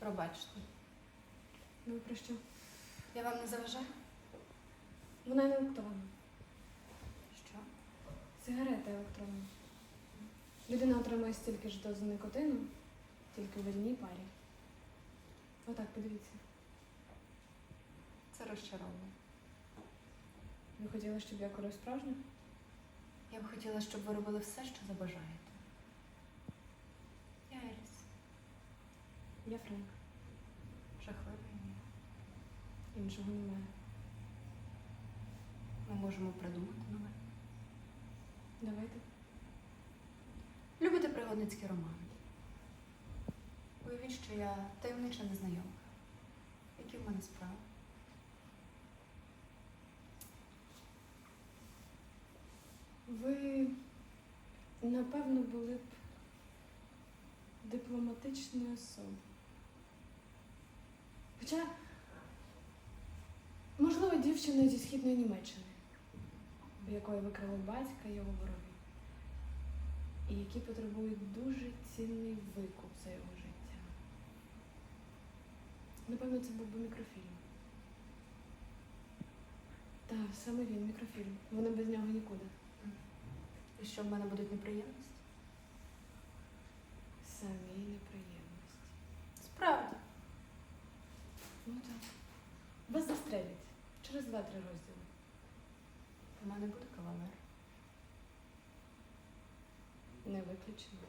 Пробачте. Ну про що? Я вам не заважаю? Вона не електронна. Що? Сигарета електронна. Людина отримує стільки ж доз никотину, тільки в одній парі. Отак, подивіться. Це розчаровує. Ви хотіли, щоб я курив справжню? Я б хотіла, щоб ви робили все, що забажаєте. Я Еліс. Я Френк. Жахливе ім'я. Іншого немає. Ми можемо придумати нове. Давайте. Любите пригодницькі романи? Уявіть, що я таємнича незнайомка. Які в мене справи? Ви, напевно, були б дипломатичною особою. Хоча, можливо, дівчиною зі східної Німеччини, у якої викрали батька його ворогів, і які потребують дуже цінний викуп за його життя. Напевно, це був би мікрофільм. Так, саме він мікрофільм. Вони без нього нікуди. І що в мене будуть неприємності? Два-три розділи. У мене буде кавалер. Не виключено.